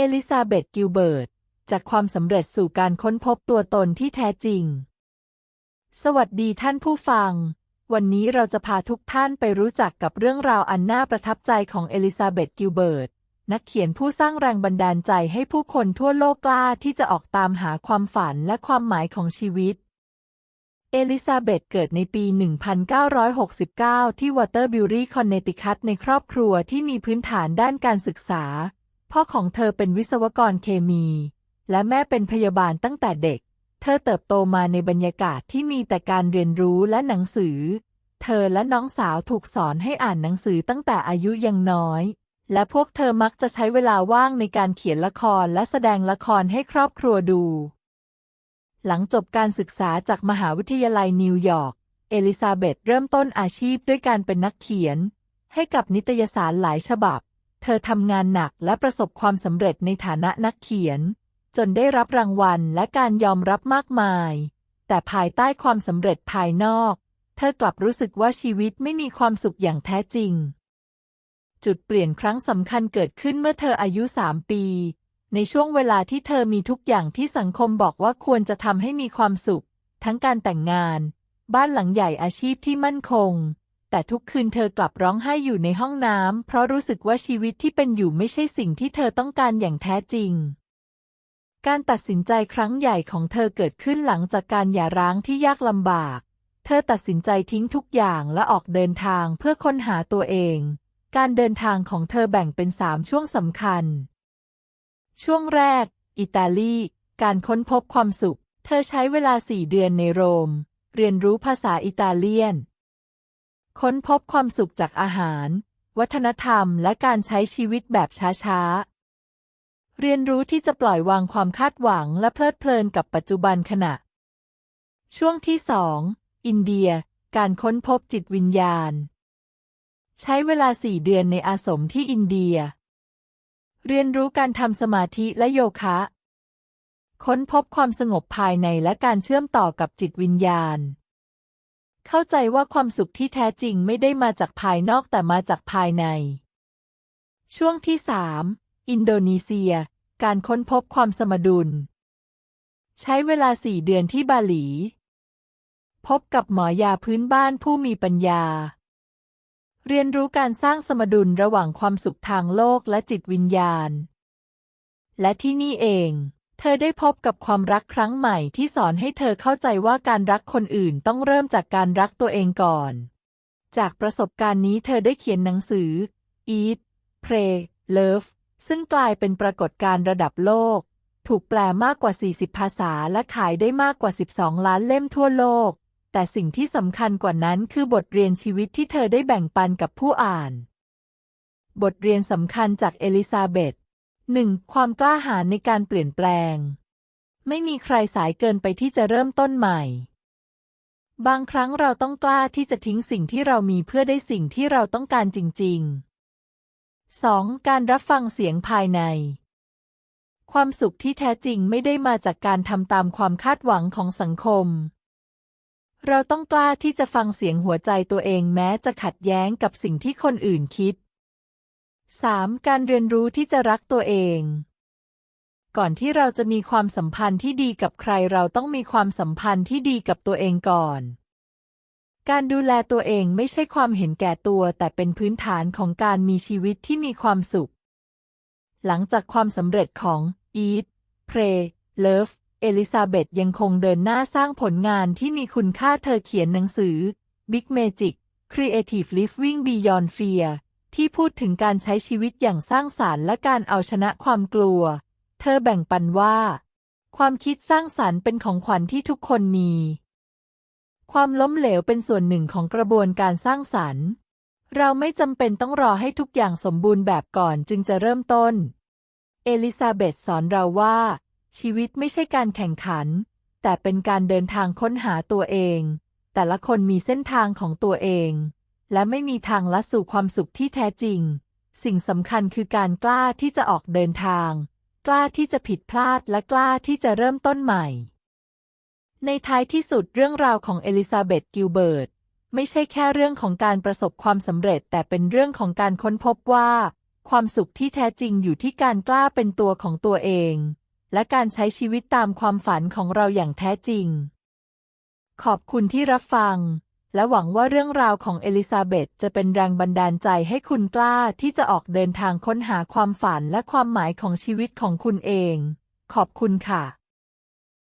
อลิซาเบธกิลเบิร์ตจากความสำเร็จสู่การค้นพบตัวตนที่แท้จริง สวัสดีท่านผู้ฟัง วันนี้เราจะพาทุกท่านไปรู้จักกับเรื่องราวอันน่าประทับใจของเอลิซาเบธกิลเบิร์ตนักเขียนผู้สร้างแรงบันดาลใจให้ผู้คนทั่วโลกกล้าที่จะออกตามหาความฝันและความหมายของชีวิต เอลิซาเบธเกิดในปี 1969 ที่วอเตอร์บิวรีคอนเนติคัตในครอบครัวที่มีพื้นฐานด้านการศึกษา พ่อของเธอเป็นวิศวกรเคมี และแม่เป็นพยาบาลตั้งแต่เด็ก เธอเติบโตมาในบรรยากาศที่มีแต่การเรียนรู้และหนังสือ เธอและน้องสาวถูกสอนให้อ่านหนังสือตั้งแต่อายุยังน้อย และพวกเธอมักจะใช้เวลาว่างในการเขียนละครและแสดงละครให้ครอบครัวดู หลังจบการศึกษาจากมหาวิทยาลัยนิวยอร์ก เอลิซาเบธเริ่มต้นอาชีพด้วยการเป็นนักเขียน ให้กับนิตยสารหลายฉบับ เธอทำงานหนักและประสบความสำเร็จในฐานะนักเขียน จนได้รับรางวัลและการยอมรับมากมาย แต่ภายใต้ความสำเร็จภายนอก เธอกลับรู้สึกว่าชีวิตไม่มีความสุขอย่างแท้จริง จุดเปลี่ยนครั้งสำคัญเกิดขึ้นเมื่อเธออายุสามปี ในช่วงเวลาที่เธอมีทุกอย่างที่สังคมบอกว่าควรจะทำให้มีความสุข ทั้งการแต่งงาน บ้านหลังใหญ่อาชีพที่มั่นคง แต่ทุกคืนเธอกลับร้องไห้อยู่ในห้องน้ำ เพราะรู้สึกว่าชีวิตที่เป็นอยู่ไม่ใช่สิ่งที่เธอต้องการอย่างแท้จริง การตัดสินใจครั้งใหญ่ของเธอเกิดขึ้นหลังจากการหย่าร้างที่ยากลำบาก เธอตัดสินใจทิ้งทุกอย่างและออกเดินทางเพื่อค้นหาตัวเอง การเดินทางของเธอแบ่งเป็นสามช่วงสำคัญ ช่วงแรก อิตาลี การค้นพบความสุข เธอใช้เวลาสี่เดือนในโรม เรียนรู้ภาษาอิตาเลียน ค้นพบความสุขจากอาหาร วัฒนธรรมและการใช้ชีวิตแบบช้าๆ เรียนรู้ที่จะปล่อยวางความคาดหวังและเพลิดเพลินกับปัจจุบันขณะ ช่วงที่สองอินเดีย การค้นพบจิตวิญญาณ ใช้เวลาสี่เดือนในอาสมที่อินเดีย เรียนรู้การทำสมาธิและโยคะ ค้นพบความสงบภายในและการเชื่อมต่อกับจิตวิญญาณ เข้าใจว่าความสุขที่แท้จริงไม่ได้มาจากภายนอกแต่มาจากภายใน ช่วงที่สามอินโดนีเซีย การค้นพบความสมดุล ใช้เวลาสี่เดือนที่บาหลี พบกับหมอยาพื้นบ้านผู้มีปัญญา เรียนรู้การสร้างสมดุลระหว่างความสุขทางโลกและจิตวิญญาณ และที่นี่เอง เธอได้พบกับความรักครั้งใหม่ที่สอนให้เธอเข้าใจว่าการรักคนอื่นต้องเริ่มจากการรักตัวเองก่อน จากประสบการณ์นี้เธอได้เขียนหนังสือ Eat Pray Love ซึ่งกลายเป็นปรากฏการณ์ระดับโลก ถูกแปลมากกว่า 40 ภาษาและขายได้มากกว่า 12 ล้านเล่มทั่วโลก แต่สิ่งที่สำคัญกว่านั้นคือบทเรียนชีวิตที่เธอได้แบ่งปันกับผู้อ่าน บทเรียนสำคัญจากเอลิซาเบธ 1. ความกล้าหาญในการเปลี่ยนแปลง ไม่มีใครสายเกินไปที่จะเริ่มต้นใหม่ บางครั้งเราต้องกล้าที่จะทิ้งสิ่งที่เรามีเพื่อได้สิ่งที่เราต้องการจริง ๆ 2. การรับฟังเสียงภายใน ความสุขที่แท้จริงไม่ได้มาจากการทำตามความคาดหวังของสังคม เราต้องกล้าที่จะฟังเสียงหัวใจตัวเองแม้จะขัดแย้งกับสิ่งที่คนอื่นคิด 3. การเรียนรู้ที่จะรักตัวเอง ก่อนที่เราจะมีความสัมพันธ์ที่ดีกับใครเราต้องมีความสัมพันธ์ที่ดีกับตัวเองก่อน การดูแลตัวเองไม่ใช่ความเห็นแก่ตัว แต่เป็นพื้นฐานของการมีชีวิตที่มีความสุข หลังจากความสำเร็จของ Eat Pray Love เอลิซาเบธยังคงเดินหน้าสร้างผลงานที่มีคุณค่าเธอเขียนหนังสือ Big Magic Creative Living Beyond Fear ที่พูดถึงการใช้ชีวิตอย่างสร้างสารรค์และการเอาชนะความกลัว เธอแบ่งปันว่า ความคิดสร้างสารรค์เป็นของขวัญที่ทุกคนมี ความล้มเหลวเป็นส่วนหนึ่งของกระบวนการสร้างสรรค์ เราไม่จำเป็นต้องรอให้ทุกอย่างสมบูรณ์แบบก่อนจึงจะเริ่มต้น เอลิซาเบธสอนเราว่า ชีวิตไม่ใช่การแข่งขัน แต่เป็นการเดินทางค้นหาตัวเอง แต่ละคนมีเส้นทางของตัวเอง และไม่มีทางลัดสู่ความสุขที่แท้จริง สิ่งสำคัญคือการกล้าที่จะออกเดินทาง กล้าที่จะผิดพลาดและกล้าที่จะเริ่มต้นใหม่ ในท้ายที่สุดเรื่องราวของเอลิซาเบธกิลเบิร์ตไม่ใช่แค่เรื่องของการประสบความสำเร็จ แต่เป็นเรื่องของการค้นพบว่า ความสุขที่แท้จริงอยู่ที่การกล้าเป็นตัวของตัวเอง และการใช้ชีวิตตามความฝันของเราอย่างแท้จริง ขอบคุณที่รับฟัง และหวังว่าเรื่องราวของเอลิซาเบธจะเป็นแรงบันดาลใจให้คุณกล้าที่จะออกเดินทางค้นหาความฝันและความหมายของชีวิตของคุณเอง ขอบคุณค่ะ